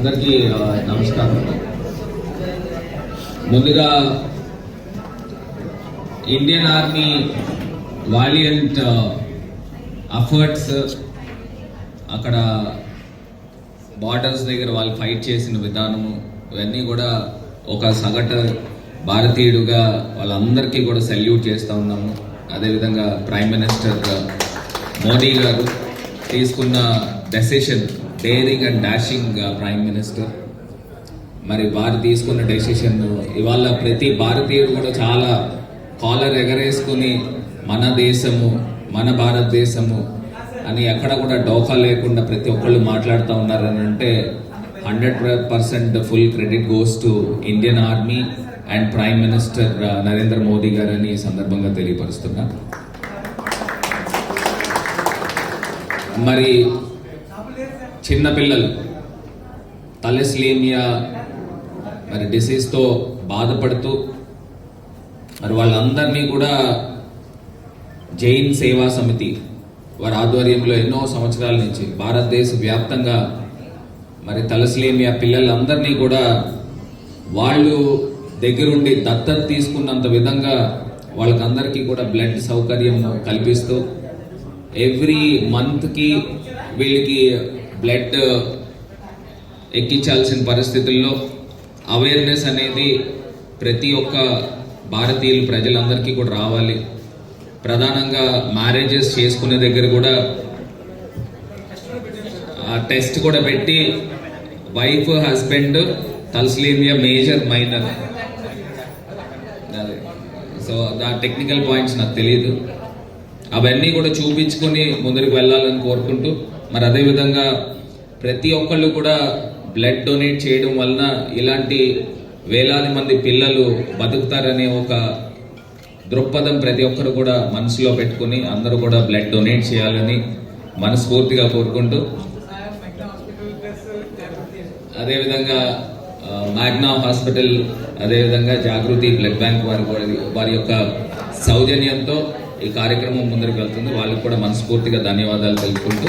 అందరికీ నమస్కారం. ముందుగా ఇండియన్ ఆర్మీ వాలియంట్ అఫర్ట్స్ అక్కడ బార్డర్స్ దగ్గర వాళ్ళు ఫైట్ చేసిన విధానము ఇవన్నీ కూడా ఒక సగటు భారతీయుడుగా వాళ్ళందరికీ కూడా సెల్యూట్ చేస్తూ ఉన్నాము. అదేవిధంగా ప్రైమ్ మినిస్టర్ మోడీ గారు తీసుకున్న decision daring and dashing prime minister మరి వారు తీసుకున్న డెసిషన్ ఇవాళ ప్రతి భారతీయుడు కూడా చాలా కాలర్ ఎగరేసుకుని మన దేశము మన భారతదేశము అని ఎక్కడ కూడా డోకా లేకుండా ప్రతి ఒక్కళ్ళు మాట్లాడుతూ ఉన్నారని అంటే hundred percent full credit goes to Indian army and prime minister Narendra Modi గారని ఈ సందర్భంగా తెలియపరుస్తున్నా. మరి చిన్నపిల్లలు తలెస్లీమియా మరి డిసీజ్తో బాధపడుతూ మరి వాళ్ళందరినీ కూడా జైన్ సేవా సమితి వారి ఆధ్వర్యంలో ఎన్నో సంవత్సరాల నుంచి భారతదేశ వ్యాప్తంగా మరి తలస్లేమియా పిల్లలందరినీ కూడా వాళ్ళు దగ్గరుండి దత్తత తీసుకున్నంత విధంగా వాళ్ళకందరికీ కూడా బ్లడ్ సౌకర్యం కల్పిస్తూ ఎవ్రీ మంత్కి వీళ్ళకి బ్లడ్ uh, ఎక్కించాల్సిన పరిస్థితుల్లో అవేర్నెస్ అనేది ప్రతి ఒక్క భారతీయులు ప్రజలందరికీ కూడా రావాలి. ప్రధానంగా మ్యారేజెస్ చేసుకునే దగ్గర కూడా ఆ టెస్ట్ కూడా పెట్టి wife husband thalassemia major minor so ఆ టెక్నికల్ పాయింట్స్ నాకు తెలియదు అవన్నీ కూడా చూపించుకొని ముందరికి వెళ్ళాలని కోరుకుంటూ మరి అదేవిధంగా ప్రతి ఒక్కళ్ళు కూడా బ్లడ్ డొనేట్ చేయడం వలన ఇలాంటి వేలాది మంది పిల్లలు బతుకుతారనే ఒక దృక్పథం ప్రతి ఒక్కరు కూడా మనసులో పెట్టుకుని అందరూ కూడా బ్లడ్ డొనేట్ చేయాలని మనస్ఫూర్తిగా కోరుకుంటూ అదేవిధంగా మ్యాగ్నా హాస్పిటల్ అదేవిధంగా జాగృతి బ్లడ్ బ్యాంక్ వారి- వారి యొక్క సౌజన్యంతో ఈ కార్యక్రమం ముందరికి వెళ్తుంది. వాళ్ళకి కూడా మనస్ఫూర్తిగా ధన్యవాదాలు తెలుపుకుంటూ